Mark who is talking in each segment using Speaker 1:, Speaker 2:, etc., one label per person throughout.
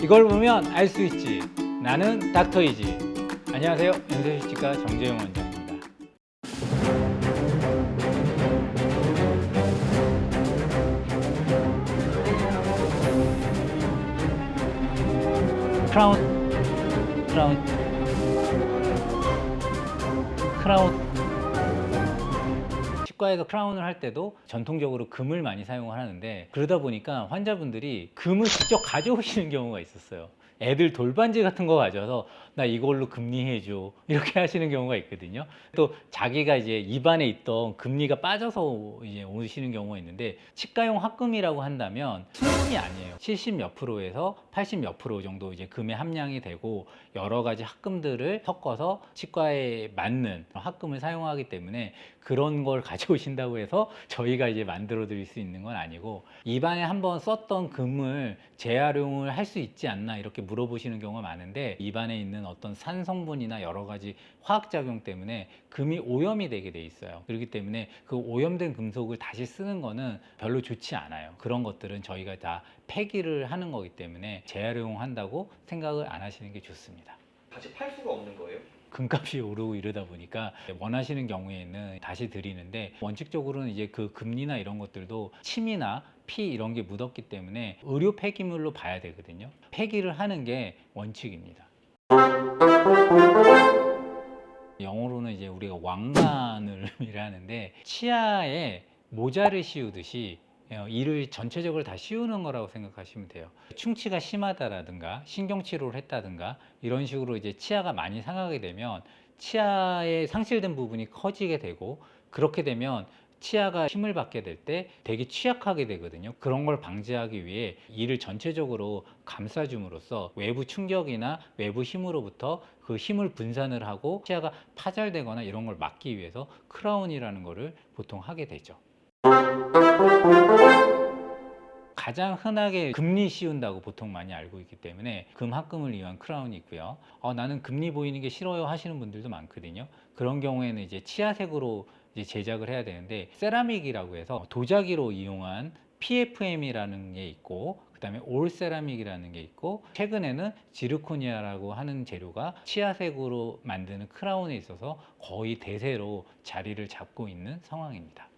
Speaker 1: 이걸 보면 알 수 있지. 나는 닥터이지. 안녕하세요. 연세휴치과 정재영 원장입니다. 크라운, 크라운, 크라운. 치과에서 크라운을 할 때도 전통적으로 금을 많이 사용을 하는데 그러다 보니까 환자분들이 금을 직접 가져오시는 경우가 있었어요. 애들 돌반지 같은 거 가져와서 나 이걸로 금리 해줘 이렇게 하시는 경우가 있거든요. 또 자기가 이제 입안에 있던 금리가 빠져서 이제 오시는 경우가 있는데 치과용 합금이라고 한다면 충분히 아니에요. 70 몇 프로에서 80 몇 프로 정도 이제 금의 함량이 되고 여러 가지 합금들을 섞어서 치과에 맞는 합금을 사용하기 때문에 그런 걸 가져오신다고 해서 저희가 이제 만들어 드릴 수 있는 건 아니고 입안에 한번 썼던 금을 재활용을 할 수 있지 않나 이렇게 물어보시는 경우가 많은데 입안에 있는 어떤 산 성분이나 여러 가지 화학 작용 때문에 금이 오염이 되게 돼 있어요. 그렇기 때문에 그 오염된 금속을 다시 쓰는 거는 별로 좋지 않아요. 그런 것들은 저희가 다 폐기를 하는 거기 때문에 재활용한다고 생각을 안 하시는 게 좋습니다.
Speaker 2: 다시 팔 수가 없는 거예요?
Speaker 1: 금값이 오르고 이러다 보니까 원하시는 경우에는 다시 드리는데 원칙적으로는 이제 그 금리나 이런 것들도 침이나 피 이런 게 묻었기 때문에 의료 폐기물로 봐야 되거든요. 폐기를 하는 게 원칙입니다. 왕관을이라 하는데 치아에 모자를 씌우듯이 어, 이를 전체적으로 다 씌우는 거라고 생각하시면 돼요. 충치가 심하다라든가 신경 치료를 했다든가 이런 식으로 이제 치아가 많이 상하게 되면 치아에 상실된 부분이 커지게 되고 그렇게 되면 치아가 힘을 받게 될 때 되게 취약하게 되거든요. 그런 걸 방지하기 위해 이를 전체적으로 감싸줌으로써 외부 충격이나 외부 힘으로부터 그 힘을 분산을 하고 치아가 파절되거나 이런 걸 막기 위해서 크라운이라는 거를 보통 하게 되죠. 가장 흔하게 금리 씌운다고 보통 많이 알고 있기 때문에 금합금을 이용한 크라운이 있고요. 어, 나는 금리 보이는 게 싫어요 하시는 분들도 많거든요. 그런 경우에는 이제 치아색으로 이제 제작을 해야 되는데 세라믹이라고 해서 도자기로 이용한 PFM이라는 게 있고 그다음에 올 세라믹이라는 게 있고 최근에는 지르코니아라고 하는 재료가 치아색으로 만드는 크라운에 있어서 거의 대세로 자리를 잡고 있는 상황입니다.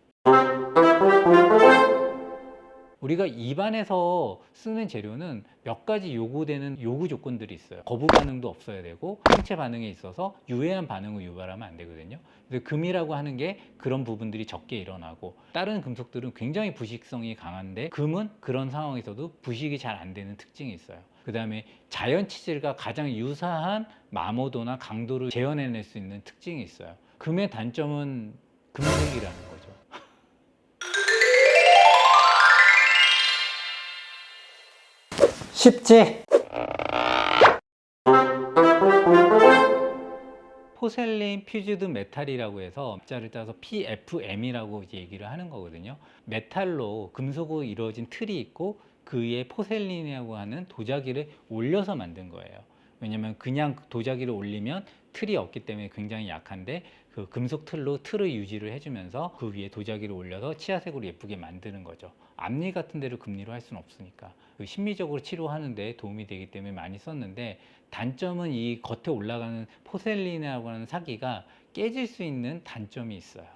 Speaker 1: 우리가 입안에서 쓰는 재료는 몇 가지 요구되는 요구 조건들이 있어요. 거부 반응도 없어야 되고 항체 반응에 있어서 유해한 반응을 유발하면 안 되거든요. 그래서 금이라고 하는 게 그런 부분들이 적게 일어나고 다른 금속들은 굉장히 부식성이 강한데 금은 그런 상황에서도 부식이 잘 안 되는 특징이 있어요. 그 다음에 자연 치질과 가장 유사한 마모도나 강도를 재현해낼 수 있는 특징이 있어요. 금의 단점은 금색이라는 거죠. 쉽지? 포셀린 퓨즈드 메탈이라고 해서 자를 따서 PFM이라고 이제 얘기를 하는 거거든요. 메탈로 금속으로 이루어진 틀이 있고 그 위에 포셀린이라고 하는 도자기를 올려서 만든 거예요. 왜냐면 그냥 도자기를 올리면 틀이 없기 때문에 굉장히 약한데 그 금속 틀로 틀을 유지를 해주면서 그 위에 도자기를 올려서 치아색으로 예쁘게 만드는 거죠. 앞니 같은 데를 금리로 할 수는 없으니까 그 심미적으로 치료하는데 도움이 되기 때문에 많이 썼는데 단점은 이 겉에 올라가는 포셀린이라고 하는 사기가 깨질 수 있는 단점이 있어요.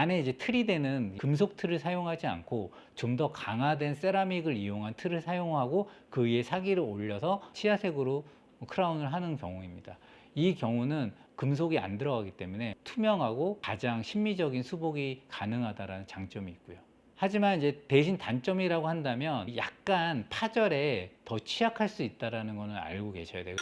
Speaker 1: 안에 이제 틀이 되는 금속 틀을 사용하지 않고 좀 더 강화된 세라믹을 이용한 틀을 사용하고 그 위에 사기를 올려서 치아색으로 크라운을 하는 경우입니다. 이 경우는 금속이 안 들어가기 때문에 투명하고 가장 심미적인 수복이 가능하다라는 장점이 있고요. 하지만 이제 대신 단점이라고 한다면 약간 파절에 더 취약할 수 있다라는 거는 알고 계셔야 돼요.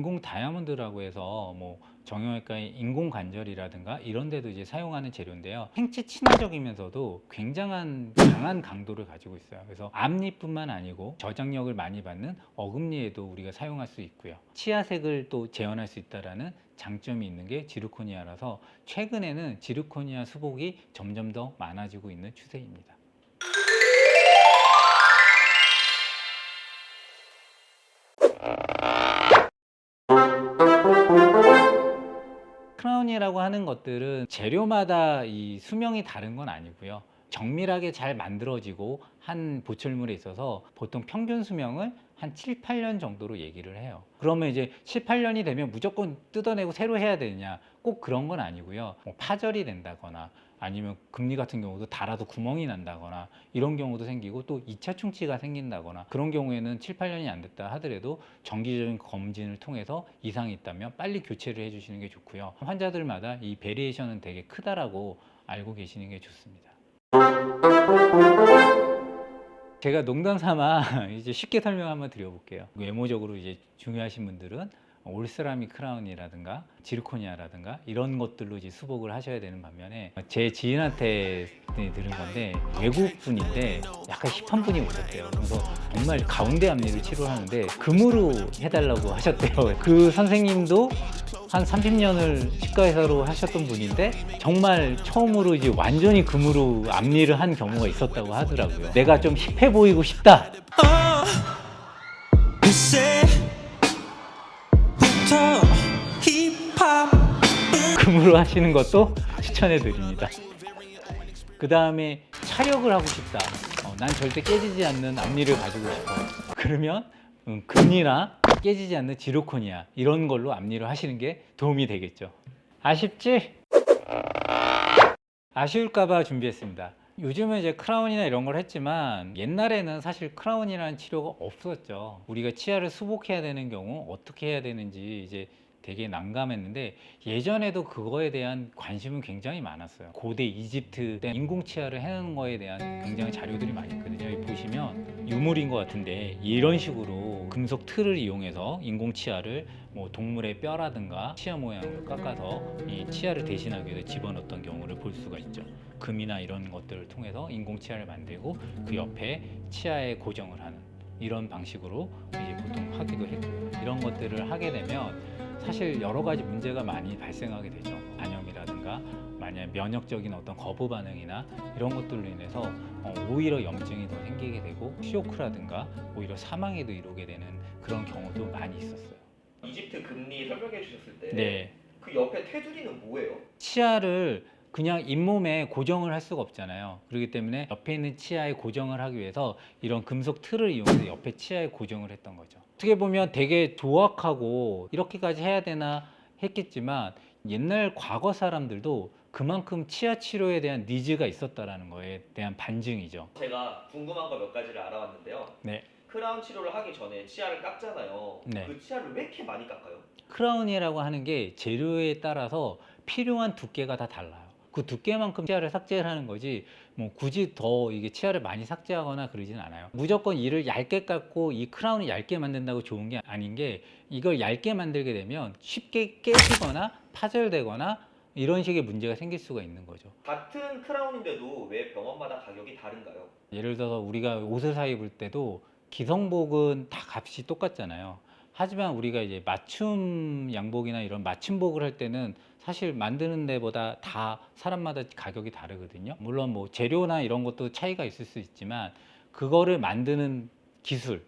Speaker 1: 인공 다이아몬드라고 해서 뭐 정형외과의 인공 관절이라든가 이런 데도 이제 사용하는 재료인데요. 생체 친화적이면서도 굉장한 강한 강도를 가지고 있어요. 그래서 앞니뿐만 아니고 저장력을 많이 받는 어금니에도 우리가 사용할 수 있고요. 치아색을 또 재현할 수 있다라는 장점이 있는 게 지르코니아라서 최근에는 지르코니아 수복이 점점 더 많아지고 있는 추세입니다. 크라운이라고 하는 것들은 재료마다 이 수명이 다른 건 아니고요. 정밀하게 잘 만들어지고 한 보철물에 있어서 보통 평균 수명을 한 7, 8년 정도로 얘기를 해요. 그러면 이제 7, 8년이 되면 무조건 뜯어내고 새로 해야 되느냐? 꼭 그런 건 아니고요. 뭐 파절이 된다거나 아니면 금리 같은 경우도 달아도 구멍이 난다거나 이런 경우도 생기고 또 2차 충치가 생긴다거나 그런 경우에는 7, 8년이 안 됐다 하더라도 정기적인 검진을 통해서 이상이 있다면 빨리 교체를 해주시는 게 좋고요. 환자들마다 이 베리에이션은 되게 크다라고 알고 계시는 게 좋습니다. 제가 농담 삼아 이제 쉽게 설명 한번 드려볼게요. 외모적으로 이제 중요하신 분들은 올세라믹 크라운이라든가 지르코니아라든가 이런 것들로 이제 수복을 하셔야 되는 반면에 제 지인한테 들은 건데 외국 분인데 약간 힙한 분이 오셨대요. 그래서 정말 가운데 앞니를 치료하는데 금으로 해달라고 하셨대요. 그 선생님도 한 30년을 치과의사로 하셨던 분인데 정말 처음으로 이제 완전히 금으로 앞니를 한 경우가 있었다고 하더라고요. 내가 좀 힙해 보이고 싶다. 금으로 하시는 것도 추천해 드립니다. 그 다음에 차력을 하고 싶다. 어, 난 절대 깨지지 않는 앞니를 가지고 싶어. 그러면 음, 금리나 깨지지 않는 지로코니아 이런 걸로 앞니를 하시는 게 도움이 되겠죠. 아쉽지? 아쉬울까봐 준비했습니다. 요즘은 이제 크라운이나 이런 걸 했지만 옛날에는 사실 크라운이라는 치료가 없었죠. 우리가 치아를 수복해야 되는 경우 어떻게 해야 되는지 이제 되게 난감했는데 예전에도 그거에 대한 관심은 굉장히 많았어요. 고대 이집트 때 인공 치아를 해내는 거에 대한 굉장히 자료들이 많이 있거든요. 여기 보시면 유물인 것 같은데 이런 식으로 금속 틀을 이용해서 인공 치아를 뭐 동물의 뼈라든가 치아 모양을 깎아서 이 치아를 대신하기 위해서 집어넣었던 경우를 볼 수가 있죠. 금이나 이런 것들을 통해서 인공 치아를 만들고 그 옆에 치아에 고정을 하는 이런 방식으로 이제 보통 하기도 했고요. 이런 것들을 하게 되면 사실 여러 가지 문제가 많이 발생하게 되죠. 간염이라든가 만약 면역적인 어떤 거부 반응이나 이런 것들로 인해서 어, 오히려 염증이 더 생기게 되고 쇼크라든가 오히려 사망에도 이르게 되는 그런 경우도 많이 있었어요.
Speaker 3: 이집트 금리 설명해 주셨을 때
Speaker 1: 네.
Speaker 3: 그 옆에 테두리는 뭐예요?
Speaker 1: 치아를 그냥 잇몸에 고정을 할 수가 없잖아요. 그렇기 때문에 옆에 있는 치아에 고정을 하기 위해서 이런 금속 틀을 이용해서 옆에 치아에 고정을 했던 거죠. 어떻게 보면 되게 조악하고 이렇게까지 해야 되나 했겠지만 옛날 과거 사람들도 그만큼 치아 치료에 대한 니즈가 있었다라는 거에 대한 반증이죠.
Speaker 3: 제가 궁금한 거 몇 가지를 알아왔는데요.
Speaker 1: 네.
Speaker 3: 크라운 치료를 하기 전에 치아를 깎잖아요.
Speaker 1: 네.
Speaker 3: 그 치아를 왜 이렇게 많이 깎아요?
Speaker 1: 크라운이라고 하는 게 재료에 따라서 필요한 두께가 다 달라요. 그 두께만큼 치아를 삭제를 하는 거지 뭐 굳이 더 이게 치아를 많이 삭제하거나 그러지는 않아요. 무조건 이를 얇게 깎고 이 크라운을 얇게 만든다고 좋은 게 아닌 게 이걸 얇게 만들게 되면 쉽게 깨지거나 파절되거나 이런 식의 문제가 생길 수가 있는 거죠.
Speaker 3: 같은 크라운인데도 왜 병원마다 가격이 다른가요?
Speaker 1: 예를 들어서 우리가 옷을 사 입을 때도 기성복은 다 값이 똑같잖아요. 하지만 우리가 이제 맞춤 양복이나 이런 맞춤복을 할 때는 사실 만드는 데보다 다 사람마다 가격이 다르거든요. 물론 뭐 재료나 이런 것도 차이가 있을 수 있지만 그거를 만드는 기술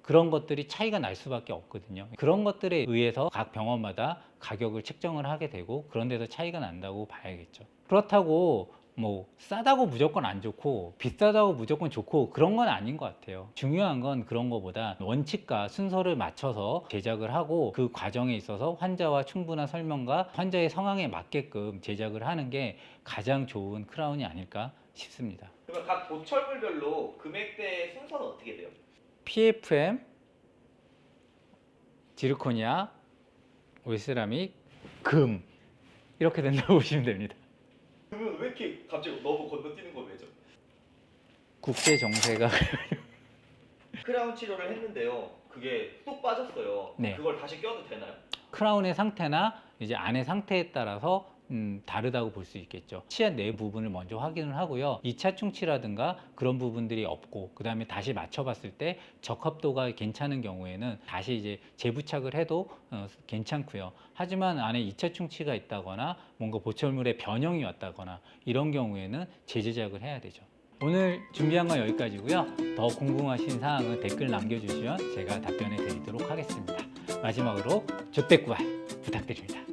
Speaker 1: 그런 것들이 차이가 날 수밖에 없거든요. 그런 것들에 의해서 각 병원마다 가격을 책정을 하게 되고 그런 데서 차이가 난다고 봐야겠죠. 그렇다고 뭐 싸다고 무조건 안 좋고 비싸다고 무조건 좋고 그런 건 아닌 것 같아요. 중요한 건 그런 거보다 원칙과 순서를 맞춰서 제작을 하고 그 과정에 있어서 환자와 충분한 설명과 환자의 성향에 맞게끔 제작을 하는 게 가장 좋은 크라운이 아닐까 싶습니다.
Speaker 3: 그러면 각 보철물별로 금액대 순서는 어떻게 돼요?
Speaker 1: PFM, 지르코니아, 올세라믹, 금 이렇게 된다고 보시면 됩니다.
Speaker 3: 그러면 왜 이렇게 갑자기 너무 건너뛰는 거 왜죠?
Speaker 1: 국제 정세가
Speaker 3: 크라운 치료를 했는데요. 그게 뚝 빠졌어요.
Speaker 1: 네.
Speaker 3: 그걸 다시 껴도 되나요?
Speaker 1: 크라운의 상태나 이제 안의 상태에 따라서 음, 다르다고 볼 수 있겠죠. 치아 내 부분을 먼저 확인을 하고요. 2차 충치라든가 그런 부분들이 없고 그 다음에 다시 맞춰봤을 때 적합도가 괜찮은 경우에는 다시 이제 재부착을 해도 어, 괜찮고요. 하지만 안에 2차 충치가 있다거나 뭔가 보철물의 변형이 왔다거나 이런 경우에는 재제작을 해야 되죠. 오늘 준비한 건 여기까지고요. 더 궁금하신 사항은 댓글 남겨주시면 제가 답변해 드리도록 하겠습니다. 마지막으로 조태구알 부탁드립니다.